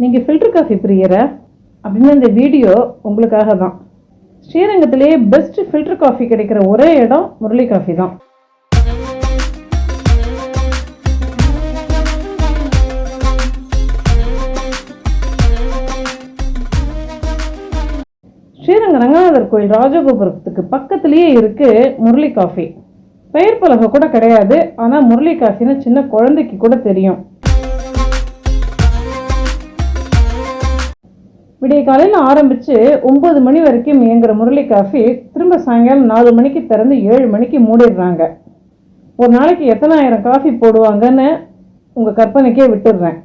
நீங்கள் filter coffee பிரியரா அப்படின்னு இந்த வீடியோ உங்களுக்காக தான். ஸ்ரீரங்கத்திலேயே பெஸ்ட் ஃபில்டர் காஃபி கிடைக்கிற ஒரே இடம் முரளி காஃபி தான். ஸ்ரீரங்க ரங்கநாதர் கோயில் ராஜகோபுரத்துக்கு பக்கத்துலேயே இருக்குது முரளி காஃபி பெயர் பலகை கூட கிடையாது ஆனால் முரளி காஃபின்னு சின்ன குழந்தைக்கு கூட தெரியும். விடிய காலையில் ஆரம்பித்து ஒம்பது மணி வரைக்கும் இயங்குகிற முரளி காஃபி திரும்ப சாயங்காலம் நாலு மணிக்கு திறந்து ஏழு மணிக்கு மூடிடுறாங்க. ஒரு நாளைக்கு எத்தனாயிரம் காஃபி போடுவாங்கன்னு உங்கள் கற்பனைக்கே விட்டுடுறேன்.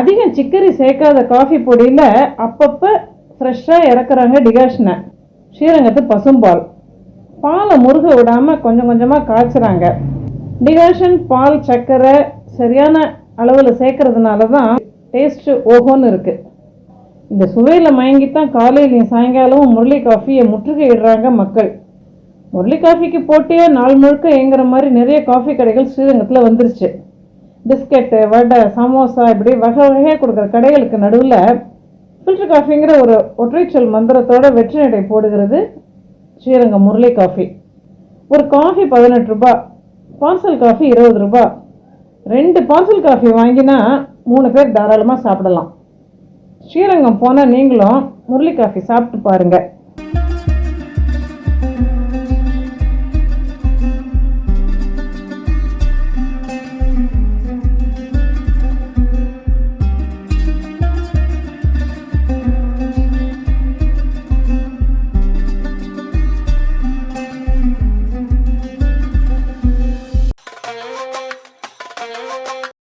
அதிகம் சிக்கரி சேர்க்காத காஃபி பொடியில் அப்பப்போ ஃப்ரெஷ்ஷாக இறக்குறாங்க டிகாஷனை. ஸ்ரீரங்கத்து பசும்பால். பாலை முருக விடாமல் கொஞ்சம் கொஞ்சமாக காய்ச்சுறாங்க. டிகாஷன் பால் சர்க்கரை சரியான அளவில் சேர்க்கறதுனால தான் டேஸ்ட்டு ஓஹோன்னு இருக்குது இந்த சுவையில் மயங்கித்தான் காலையிலையும் சாயங்காலமும் முரளி காஃபியை முற்றுகையிடுறாங்க மக்கள். முரளி காஃபிக்கு போட்டியே நாள் முழுக்க ஏங்குற மாதிரி நிறைய காஃபி கடைகள் ஸ்ரீரங்கத்தில் வந்துருச்சு. பிஸ்கெட்டு வடை சமோசா இப்படி வகை வகையாக கொடுக்குற கடைகளுக்கு நடுவில் ஃபில்டர் காஃபிங்கிற ஒரு ஒற்றைச்சொல் மந்திரத்தோட வெற்றி நடை போடுகிறது. ஸ்ரீரங்கம் முரளி காஃபி. ஒரு காஃபி பதினெட்டு ரூபாய் பார்சல் காஃபி இருபது ரூபா. ரெண்டு பார்சல் காஃபி வாங்கினா மூணு பேர் தாராளமாக சாப்பிடலாம். ஸ்ரீரங்கம் போனால் நீங்களும் முரளி காஃபி சாப்பிட்டு பாருங்கள்